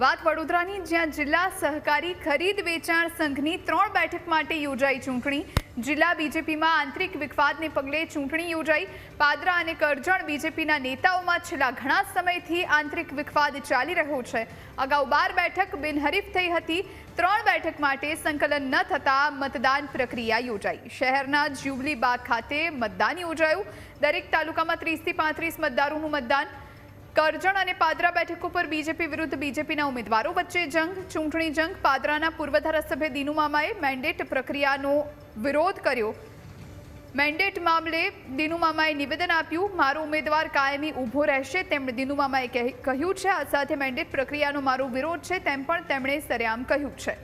વાત વડોદરાની, જ્યાં જિલ્લા સહકારી ખરીદ વેચાણ સંઘની ત્રણ બેઠક માટે યોજાઈ ચૂંટણી. જિલ્લા બીજેપીમાં આંતરિક વિખવાદને પગલે ચૂંટણી યોજાઈ. પાદરા અને કરજણ બીજેપીના નેતાઓમાં છેલ્લા ઘણા સમયથી આંતરિક વિખવાદ ચાલી રહ્યો છે. અગાઉ બાર બેઠક બિનહરીફ થઈ હતી. ત્રણ બેઠક માટે સંકલન ન થતાં મતદાન પ્રક્રિયા યોજાઈ. શહેરના જ્યુબલી બાગ ખાતે મતદાન યોજાયું. દરેક તાલુકામાં ત્રીસથી પાંત્રીસ મતદારોનું મતદાન. કરજણ અને પાદરા બેઠક ઉપર બીજેપી વિરુદ્ધ બીજેપીના ઉમેદવારો વચ્ચે જંગ, ચૂંટણી જંગ. પાદરાના પૂર્વ ધારાસભ્ય દિનુ મામાએ મેન્ડેટ પ્રક્રિયાનો વિરોધ કર્યો. મેન્ડેટ મામલે દિનુ મામાએ નિવેદન આપ્યું, મારો ઉમેદવાર કાયમી ઊભો રહેશે. તેમણે દિનુ મામાએ કહ્યું છે, આ સાથે મેન્ડેટ પ્રક્રિયાનો મારો વિરોધ છે, તેમ પણ તેમણે સરેઆમ કહ્યું છે.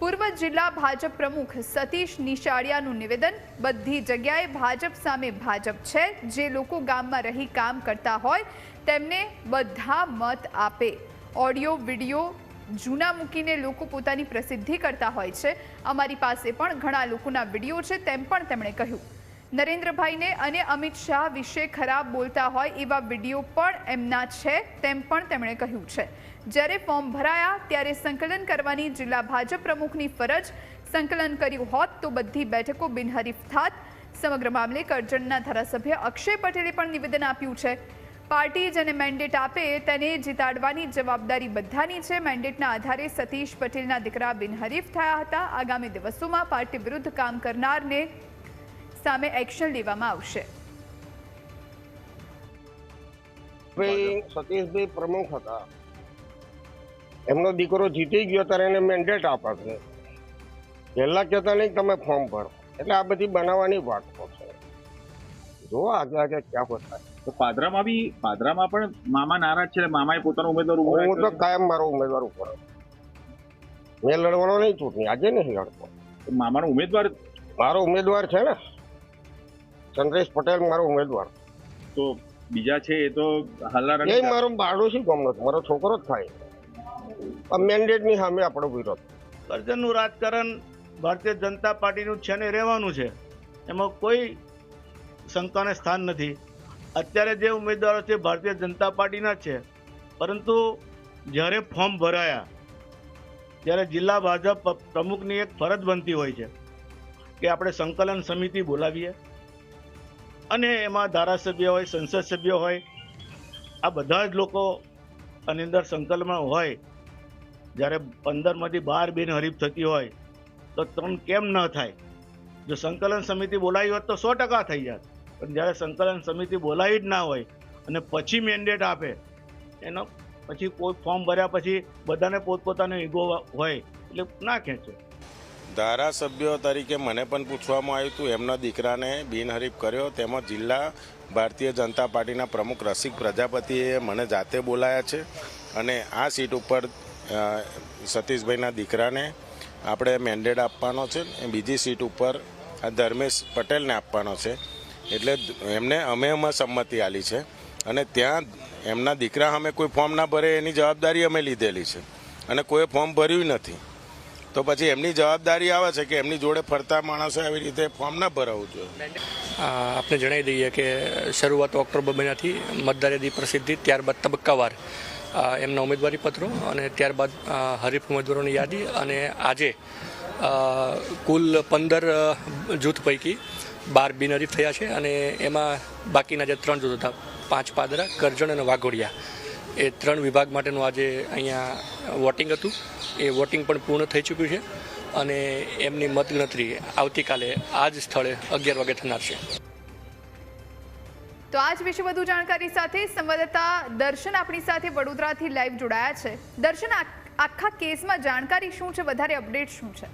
પૂર્વ જિલ્લા ભાજપ પ્રમુખ સતીશ નિશાળિયાનું નિવેદન, બધી જગ્યાએ ભાજપ સામે ભાજપ છે. જે લોકો ગામમાં રહી કામ કરતા હોય તેમને બધા મત આપે. ઓડિયો, વીડિયો, જૂના મૂકીને લોકો પોતાની પ્રસિદ્ધિ કરતા હોય છે. અમારી પાસે પણ ઘણા લોકોના વીડિયો છે તેમ પણ તેમણે કહ્યું. નરેન્દ્રભાઈને અને અમિત શાહ વિશે ખરાબ બોલતા હોય એવા વીડિયો પણ એમના છે તેમ પણ તેમણે કહ્યું છે. જ્યારે ફોર્મ ભરાયા ત્યારે સંકલન કરવાની જિલ્લા ભાજપ પ્રમુખની ફરજ. સંકલન કર્યું હોત તો બધી બેઠકો બિનહરીફ થાત. સમગ્ર મામલે કરજણના ધારાસભ્ય અક્ષય પટેલે પણ નિવેદન આપ્યું છે. પાર્ટી જેને મેન્ડેટ આપે તેને જીતાડવાની જવાબદારી બધાની છે. મેન્ડેટના આધારે સતીશ પટેલના દીકરા બિનહરીફ થયા હતા. આગામી દિવસોમાં પાર્ટી વિરુદ્ધ કામ કરનારને સામે એક્શન લેવામાં આવશે. ભાઈ, સતીશભાઈ પ્રમુખ હતા. એમનો દીકરો જીતી ગયો ત્યારે એને મેન્ડેટ આપશે પહેલા કહેતા નહીં તમે ફોર્મ ભરો. એટલે આ બધી બનાવવાની વાતો છે. જો આગે આગળ ક્યાં હોતા. તો પાદરામાં બી પાદરામાં પણ મામા નારાજ છે મામાએ પોતાનો ઉમેદવાર ઊભો હું તો રાખ્યો છે. કાયમ મારો ઉમેદવાર ઉપર મેં લડવાનો નહીં ચૂંટણી આજે નહીં લડતો. મામાનો ઉમેદવાર મારો ઉમેદવાર છે ને ચંદ્રેશ પટેલ મારો ઉમેદવાર. તો બીજા છે એ તો હાલના એ મારો બાળોશી ગામનો મારો છોકરો જ થાય. આ મેન્ડેટની સામે આપણો વિરોધ. કરજણનું રાજકારણ ભારતીય જનતા પાર્ટીનું છે ને રહેવાનું છે. એમાં કોઈ શંકાને સ્થાન નથી. અત્યારે જે ઉમેદવારો છે, ભારતીય જનતા પાર્ટીના છે, પરંતુ જ્યારે ફોર્મ ભરાયા, ત્યારે જિલ્લા ભાજપ પ્રમુખની એક ફરજ બનતી હોય છે કે આપણે સંકલન સમિતિ બોલાવીએ. અને એમાં ધારાસભ્ય હોય, સંસદ સભ્ય હોય, આ બધા જ લોકો આની અંદર સંકલનમાં હોય. જ્યારે પંદરમાંથી બાર બિનહરીફ થતી હોય, તો ત્રણ કેમ ન થાય? જો સંકલન સમિતિ બોલાવી હોત તો સો ટકા થઈ જાત. પણ જ્યારે સંકલન સમિતિ બોલાવી જ ના હોય અને પછી મેન્ડેટ આપે, એનો પછી કોઈ ફોર્મ ભર્યા પછી બધાને પોતપોતાનો ઈગો હોય, એટલે ના ખેંચે. ધારાસભ્યો તરીકે મને પણ પૂછવામાં આવ્યું હતું, એમના દીકરાને બિનહરીફ કર્યો, તેમજ જિલ્લા ભારતીય જનતા પાર્ટીના પ્રમુખ રસિક પ્રજાપતિએ મને જાતે બોલાયા છે. અને આ સીટ ઉપર સતીશભાઈના દીકરાને આપણે મેન્ડેટ આપવાનો છે બીજી સીટ ઉપર ધર્મેશ પટેલને આપવાનો છે. એટલે એમને અમે એમાં સંમતિ આલી છે. અને ત્યાં એમના દીકરા અમે કોઈ ફોર્મ ના ભરે એની જવાબદારી અમે લીધેલી છે. અને કોઈ ફોર્મ ભર્યું નથી. તો પછી એમની જવાબદારી આવે છે કે એમની જોડે ફરતા માણસો આવી રીતે ફોર્મ ના ભરાવવું જોઈએ. આપણે જણાવી દઈએ કે શરૂઆત ઓક્ટોબર મહિનાથી મતદાર પ્રસિદ્ધિ, ત્યારબાદ તબક્કાવાર એમના ઉમેદવારી પત્રો અને ત્યારબાદ હરીફ ઉમેદવારોની યાદી અને આજે કુલ પંદર જૂથ પૈકી બાર બિનહરીફ થયા છે અને એમાં બાકીના જે ત્રણ જૂથ હતા, પાંચ પાદરા, કરજણ અને વાઘોડિયા, એ ત્રણ વિભાગ માટેનું આજે અહીંયા વોટિંગ હતું. એ વોટિંગ પણ પૂર્ણ થઈ ચૂક્યું છે અને એમની મતગણતરી આવતીકાલે આ જ સ્થળે અગિયાર વાગે થનાર છે. તો આજ વિશે વધુ જાણકારી સાથે સંવાદદાતા દર્શન આપણી સાથે વડોદરાથી લાઈવ જોડાયા છે. દર્શન આખા કેસમાં જાણકારી શું છે? વધારે અપડેટ શું છે?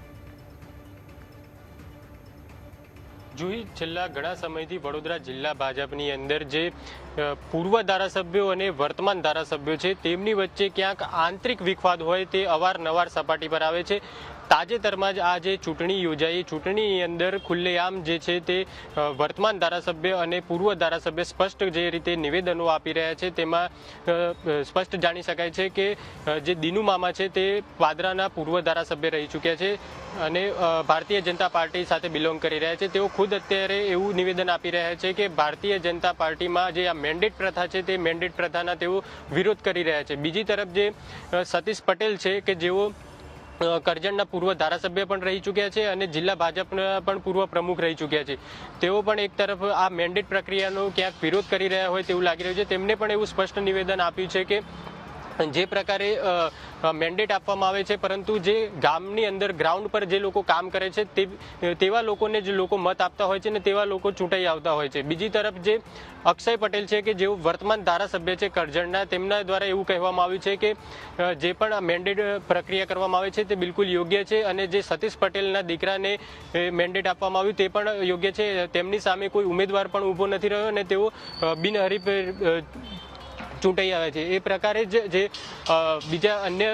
જુહી છેલ્લા ઘણા સમયથી વડોદરા જિલ્લા ભાજપની અંદર જે પૂર્વ ધારાસભ્યો અને વર્તમાન ધારાસભ્યો છે, તેમની વચ્ચે ક્યાંક આંતરિક વિખવાદ હોય તે અવારનવાર સપાટી પર આવે છે. તાજેતરમાં જ આ જે ચૂંટણી યોજાઈ. ચૂંટણીની અંદર ખુલ્લેઆમ જે છે તે વર્તમાન ધારાસભ્ય અને પૂર્વ ધારાસભ્ય સ્પષ્ટ જે રીતે નિવેદનો આપી રહ્યા છે, તેમાં સ્પષ્ટ જાણી શકાય છે કે જે દિનુ મામા છે તે પાદરાના પૂર્વ ધારાસભ્ય રહી ચૂક્યા છે અને ભારતીય જનતા પાર્ટી સાથે બિલોંગ કરી રહ્યા છે. તેઓ ખુદ અત્યારે એવું નિવેદન આપી રહ્યા છે કે ભારતીય જનતા પાર્ટીમાં જે આ મેન્ડેટ પ્રથા છે તે મેન્ડેટ પ્રથાના તેઓ વિરોધ કરી રહ્યા છે. બીજી તરફ જે સતીશ પટેલ છે કે જેઓ કરજણના પૂર્વ ધારાસભ્ય પણ રહી ચૂક્યા છે અને જિલ્લા ભાજપના પણ પૂર્વ પ્રમુખ રહી ચૂક્યા છે. તેઓ પણ એક તરફ આ મેન્ડેટ પ્રક્રિયાનો ક્યાંક વિરોધ કરી રહ્યા હોય તેવું લાગી રહ્યું છે. તેમને પણ એવું સ્પષ્ટ નિવેદન આપ્યું છે કે જે પ્રકારે મેન્ડેટ આપવામાં આવે છે, પરંતુ જે ગામની અંદર ગ્રાઉન્ડ પર જે લોકો કામ કરે છે, તે, તેવા લોકોને જે લોકો મત આપતા હોય છે ને તેવા લોકો ચૂંટાઈ આવતા હોય છે. બીજી તરફ જે અક્ષય પટેલ છે કે જેઓ વર્તમાન ધારાસભ્ય છે કરજણના, તેમના દ્વારા એવું કહેવામાં આવ્યું છે કે જે પણ મેન્ડેટ પ્રક્રિયા કરવામાં આવે છે તે બિલકુલ યોગ્ય છે અને જે સતીશ પટેલના દીકરાને મેન્ડેટ આપવામાં આવ્યું તે પણ યોગ્ય છે. તેમની સામે કોઈ ઉમેદવાર પણ ઊભો નથી રહ્યો અને તેઓ બિનહરીફ ચૂંટાઈ આવે છે. એ પ્રકારે જ જે બીજા અન્ય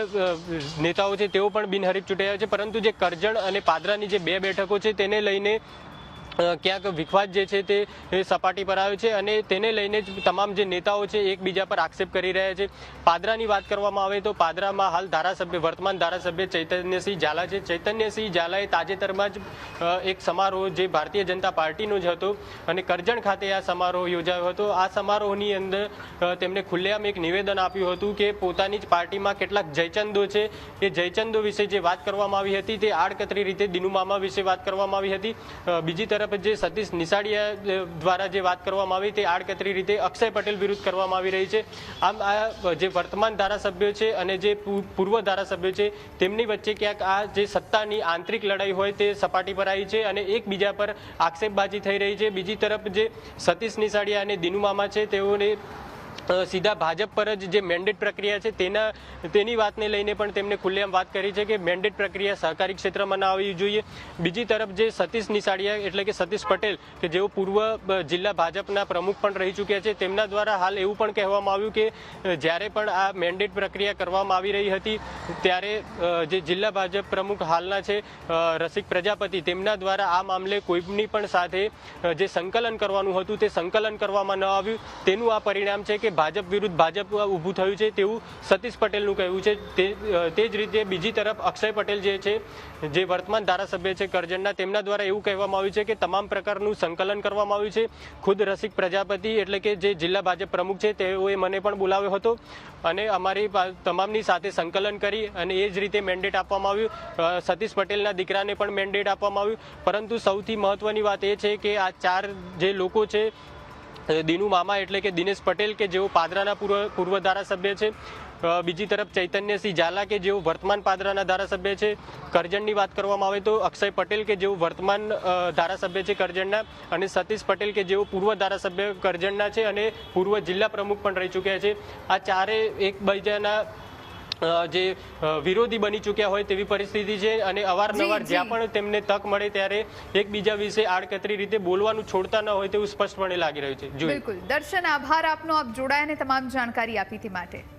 નેતાઓ છે તેઓ પણ બિનહરીફ ચૂંટાઈ આવે છે. પરંતુ જે કરજણ અને પાદરાની જે બે બેઠકો છે તેને લઈને ક્યાંક વિખવાદ જે છે તે સપાટી પર આવ્યો છે અને તેને લઈને જ તમામ જે નેતાઓ છે એકબીજા પર આક્ષેપ કરી રહ્યા છે. પાદરાની વાત કરવામાં આવે તો પાદરામાં હાલ ધારાસભ્ય, વર્તમાન ધારાસભ્ય ચૈતન્યસિંહ ઝાલા છે. ચૈતન્યસિંહ ઝાલાએ તાજેતરમાં જ એક સમારોહ જે ભારતીય જનતા પાર્ટીનો જ હતો અને કરજણ ખાતે આ સમારોહ યોજાયો હતો. આ સમારોહની અંદર તેમણે ખુલ્લેઆમ એક નિવેદન આપ્યું હતું કે પોતાની જ પાર્ટીમાં કેટલાક જયચંદો છે. એ જયચંદો વિશે જે વાત કરવામાં આવી હતી તે આડકતરી રીતે દિનુ મામા વિશે વાત કરવામાં આવી હતી. બીજી તરફ જે સતીશ નિશાળિયા દ્વારા જે વાત કરવામાં આવી તે આડકતરી રીતે અક્ષય પટેલ વિરુદ્ધ કરવામાં આવી રહી છે. આમ આ જે વર્તમાન ધારાસભ્યો છે અને જે પૂર્વ ધારાસભ્યો છે, તેમની વચ્ચે ક્યાંક આ જે સત્તાની આંતરિક લડાઈ હોય તે સપાટી પર આવી છે અને એકબીજા પર આક્ષેપબાજી થઈ રહી છે. બીજી તરફ જે સતીશ નિશાળિયા અને દિનુ મામા છે, તેઓને સીધા ભાજપ પર જ જે મેન્ડેટ પ્રક્રિયા છે, તેના, તેની વાતને લઈને પણ તેમને ખુલ્લેઆમ વાત કરી છે કે મેન્ડેટ પ્રક્રિયા સહકારી ક્ષેત્રમાં ના આવવી જોઈએ. બીજી તરફ જે સતીશ નિશાળિયા એટલે કે સતીશ પટેલ, કે જેઓ પૂર્વ જિલ્લા ભાજપના પ્રમુખ પણ રહી ચૂક્યા છે, તેમના દ્વારા હાલ એવું પણ કહેવામાં આવ્યું કે જ્યારે પણ આ મેન્ડેટ પ્રક્રિયા કરવામાં આવી રહી હતી, ત્યારે જે જિલ્લા ભાજપ પ્રમુખ હાલના છે રસિક પ્રજાપતિ, તેમના દ્વારા આ મામલે કોઈની પણ સાથે જે સંકલન કરવાનું હતું તે સંકલન કરવામાં ન આવ્યું. તેનું આ પરિણામ છે કે ભાજપ વિરુદ્ધ ભાજપ ઊભું થયું છે તેવું સતીશ પટેલનું કહેવું છે. તે તે જ રીતે બીજી તરફ અક્ષય પટેલ જે છે, જે વર્તમાન ધારાસભ્ય છે કરજણના, તેમના દ્વારા એવું કહેવામાં આવ્યું છે કે તમામ પ્રકારનું સંકલન કરવામાં આવ્યું છે. ખુદ રસિક પ્રજાપતિ એટલે કે જે જિલ્લા ભાજપ પ્રમુખ છે, તેઓએ મને પણ બોલાવ્યો હતો અને અમારી તમામની સાથે સંકલન કરી અને એ જ રીતે મેન્ડેટ આપવામાં આવ્યું. સતીશ પટેલના દીકરાને પણ મેન્ડેટ આપવામાં આવ્યું. પરંતુ સૌથી મહત્વની વાત એ છે કે આ ચાર જે લોકો છે દિનુ મામા એટલે કે દિનેશ પટેલ કે જેઓ પાદરાના પૂર્વ પૂર્વ ધારાસભ્ય છે. બીજી તરફ ચૈતન્યસિંહ ઝાલા કે જેઓ વર્તમાન પાદરાના ધારાસભ્ય છે. કરજણની વાત કરવામાં આવે તો અક્ષય પટેલ કે જેઓ વર્તમાન ધારાસભ્ય છે કરજણના અને સતીશ પટેલ કે જેઓ પૂર્વ ધારાસભ્ય કરજણના છે અને પૂર્વ જિલ્લા પ્રમુખ પણ રહી ચૂક્યા છે. આ ચારે એકબીજાના જે વિરોધી બની ચૂક્યા હોય તેવી પરિસ્થિતિ છે અને અવારનવાર. જ્યાં પણ તેમને તક મળે ત્યારે એકબીજા વિશે આડકતરી રીતે બોલવાનું છોડતા ન હોય તેવું સ્પષ્ટપણે લાગી રહ્યું છે. બિલકુલ. દર્શન આભાર આપનો. આપ જોડાયા અને તમામ જાણકારી આપી તે માટે.